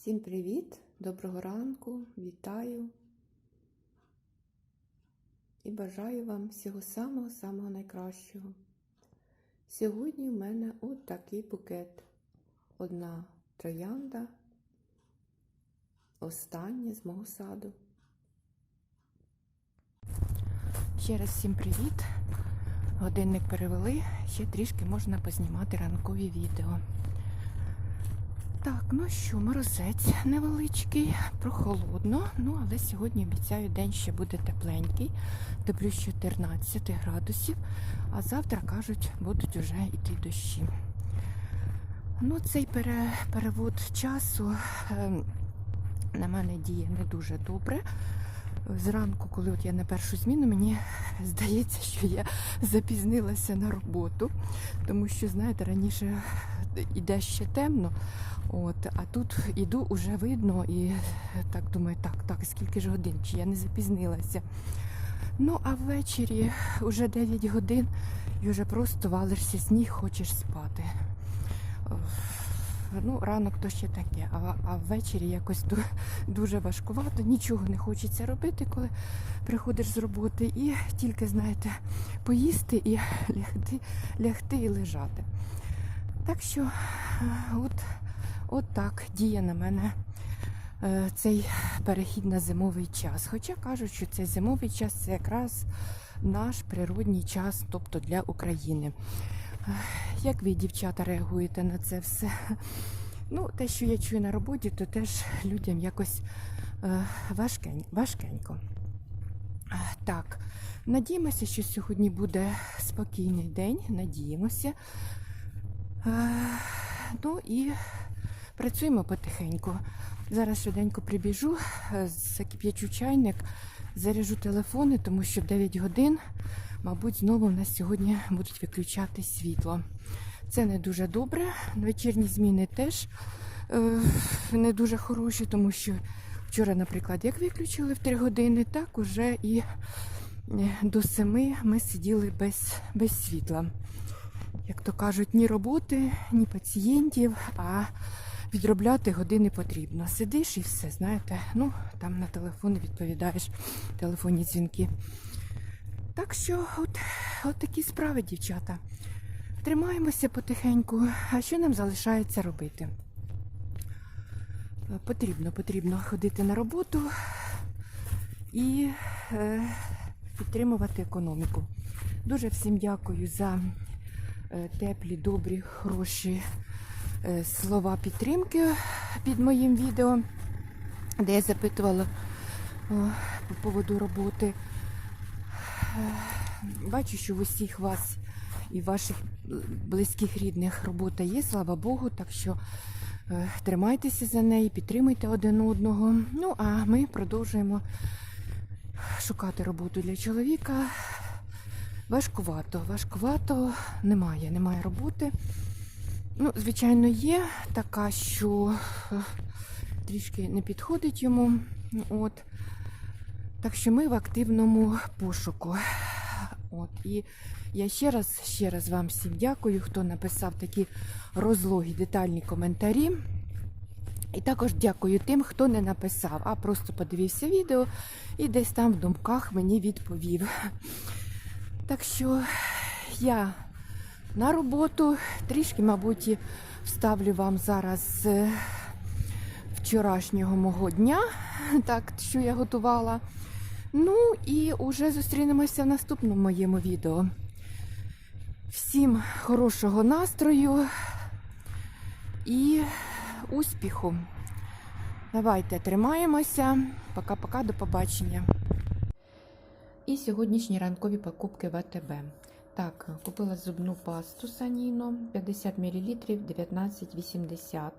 Всім привіт, доброго ранку, вітаю і бажаю вам всього самого-самого найкращого. Сьогодні в мене от такий букет. Одна троянда, остання з мого саду. Ще раз всім привіт. Годинник перевели, ще трішки можна познімати ранкові відео. Так, ну що, морозець невеличкий, прохолодно. Ну, але сьогодні обіцяю, день ще буде тепленький, до плюс 14 градусів, а завтра кажуть, будуть уже йти дощі. Ну, цей пере, перевод часу е, на мене діє не дуже добре. Зранку, коли от я на першу зміну, мені здається, що я запізнилася на роботу, тому що, знаєте, раніше іде ще темно, от, а тут іду уже видно і так думаю, так, так, скільки ж годин, чи я не запізнилася. Ну, а ввечері вже 9 годин і вже просто валишся сніг, хочеш спати. Ну, ранок то ще таке, а, а ввечері якось ду- дуже важкувато, нічого не хочеться робити, коли приходиш з роботи, і тільки, знаєте, поїсти і лягти, лягти і лежати. Так що, от, от так діє на мене е, цей перехід на зимовий час. Хоча кажуть, що цей зимовий час це якраз наш природній час, тобто для України. Як ви, дівчата, реагуєте на це все? Ну, те, що я чую на роботі, то теж людям якось е, важкень, важкенько. Так, надіємося, що сьогодні буде спокійний день. Надіємося. Ну і працюємо потихеньку. Зараз швиденько прибіжу, е, закип'ячу чайник, заряжу телефони, тому що 9 годин, мабуть, знову в нас сьогодні будуть виключати світло. Це не дуже добре. Вечірні зміни теж е, не дуже хороші, тому що вчора, наприклад, як виключили в 3 години, так уже і е, до 7 ми сиділи без, без світла як то кажуть, ні роботи, ні пацієнтів, а відробляти години потрібно. Сидиш і все, знаєте, ну там на телефон відповідаєш телефонні дзвінки. Так що, от, от такі справи, дівчата. Тримаємося потихеньку. А що нам залишається робити? Е, Потрібно, потрібно ходити на роботу і е, підтримувати економіку. Дуже всім дякую за е, теплі, добрі, хороші е, слова підтримки під моїм відео, де я запитувала о, по поводу роботи. Бачу, що в усіх вас і ваших близьких рідних робота є, слава Богу, так що е, тримайтеся за неї, підтримуйте один одного. Ну, а ми продовжуємо шукати роботу для чоловіка. Важкувато, важкувато, немає, немає роботи. Ну, звичайно, є така, що е, трішки не підходить йому. От. Так що ми в активному пошуку. От. І я ще раз, ще раз вам всім дякую, хто написав такі розлогі детальні коментарі. І також дякую тим, хто не написав, а просто подивився відео і десь там в думках мені відповів. Так що я на роботу трішки, мабуть, вставлю вам зараз вчорашнього мого дня, так, що я готувала. Ну і уже зустрінемося в наступному моєму відео. Всім хорошого настрою і успіху. Давайте тримаємося. Пока-пока, до побачення. І сьогоднішні ранкові покупки в АТБ. Так, купила зубну пасту Саніно 50 мл 19,80.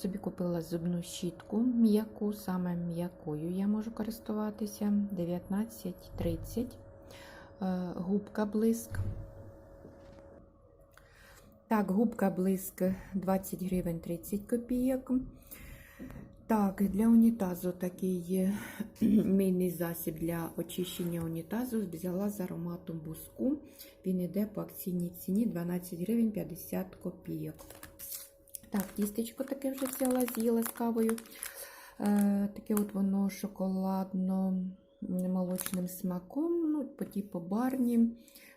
Собі купила зубну щітку м'яку, саме м'якою я можу користуватися 19,30. Е, Губка блиск. Так, губка блиск 20 гривень 30 копійок. Так, для унітазу такий є мийний засіб для очищення унітазу. Взяла з ароматом буску. Він йде по акційній ціні 12 гривень 50 копійок. Так, тістечко таке вже взяла, з'їла з кавою. Е, таке от воно шоколадно-молочним смаком, ну, по типу барні,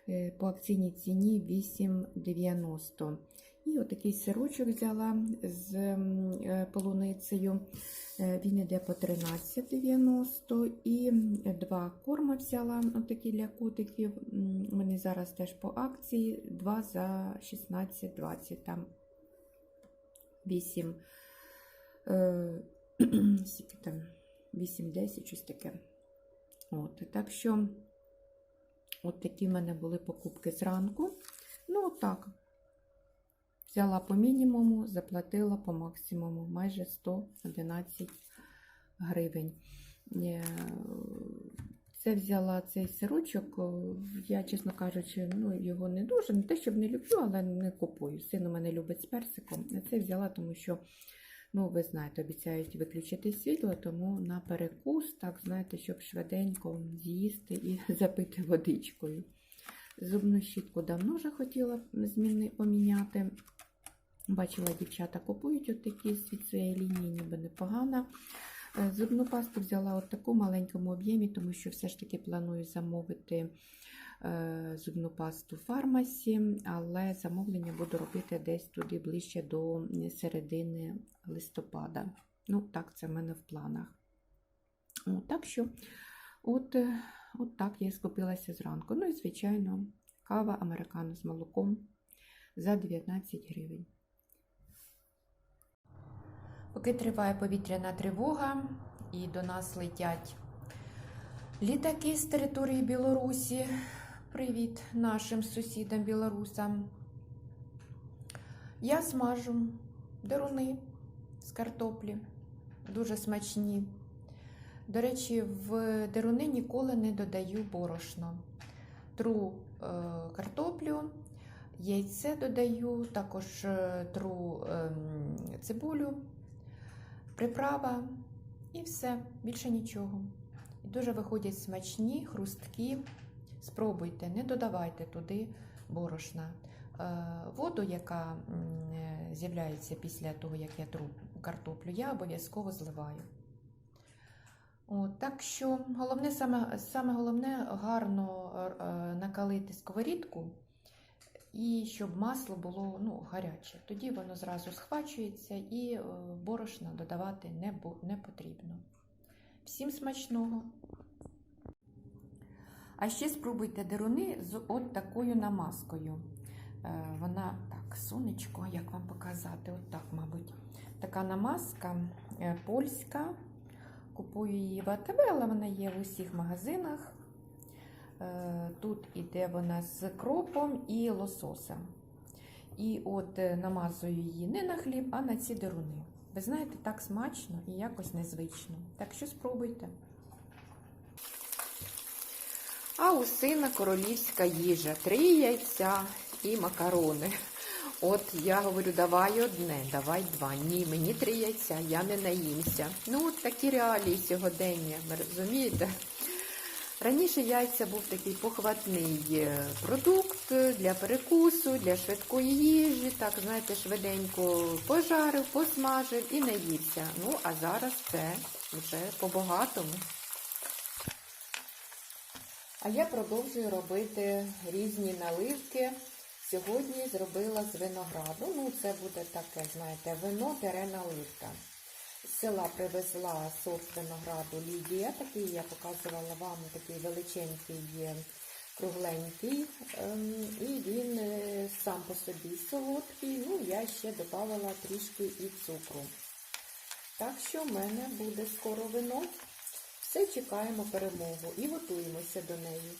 е, по акційній ціні 8,90. І отакий сирочок взяла з е, полуницею. Е, Він іде по 13,90. І два корма взяла, отакі для котиків. Вони зараз теж по акції. Два за 16,20. Там 8. Е, скільки там 8-10, щось таке. От, так що, от такі в мене були покупки зранку. Ну, так. Взяла по мінімуму, заплатила по максимуму, майже 111 гривень. Е, Це взяла цей сирочок. Я, чесно кажучи, ну, його не дуже, не те, щоб не люблю, але не купую. Син у мене любить з персиком. Це взяла, тому що, ну, ви знаєте, обіцяють виключити світло, тому на перекус, так, знаєте, щоб швиденько з'їсти і запити водичкою. Зубну щітку давно вже хотіла зміни поміняти. Бачила, дівчата купують от такі від цієї лінії, ніби непогано. Е, Зубну пасту взяла от таку маленькому об'ємі, тому що все ж таки планую замовити е, зубну пасту в фармасі, але замовлення буду робити десь туди ближче до середини листопада. Ну, так, це в мене в планах. О, так що, от, е, от так я скупилася зранку. Ну і, звичайно, кава американо з молоком за 19 гривень. Поки триває повітряна тривога, і до нас летять літаки з території Білорусі. Привіт нашим сусідам білорусам. Я смажу деруни з картоплі, дуже смачні. До речі, в деруни ніколи не додаю борошно. Тру е, картоплю, яйце додаю, також е, тру е, цибулю, приправа і все, більше нічого. І дуже виходять смачні, хрусткі. Спробуйте, не додавайте туди борошна. Е, Воду, яка е, з'являється після того, як я тру картоплю, я обов'язково зливаю. От, так що головне, саме, саме головне гарно е, накалити сковорідку і щоб масло було ну, гаряче. Тоді воно зразу схвачується і е, борошна додавати не, потрібно. Всім смачного! А ще спробуйте деруни з от такою намазкою. Е, Вона так, сонечко, як вам показати? От так, мабуть. Така намазка е, польська. Купую її в АТБ, але вона є в усіх магазинах. Е, Тут іде вона з кропом і лососем. І от е, намазую її не на хліб, а на ці деруни. Ви знаєте, так смачно і якось незвично. Так що спробуйте. А у сина королівська їжа. Три яйця і макарони. От я говорю, давай одне, давай два. Ні, мені три яйця, я не наїмся. Ну, от такі реалії сьогодення, ви розумієте? Раніше яйця був такий похватний е, продукт для перекусу, для швидкої їжі. Так, знаєте, швиденько пожарив, посмажив і наївся. Ну, а зараз це вже по-багатому. А я продовжую робити різні наливки. Сьогодні зробила з винограду. Ну, це буде таке, знаєте, вино тере наливка. З села привезла сорт винограду Лідія, такий я показувала вам, такий величенький, кругленький. Ем, І він е, сам по собі солодкий. Ну, я ще додавала трішки і цукру. Так що в мене буде скоро вино. Все чекаємо перемогу і готуємося до неї.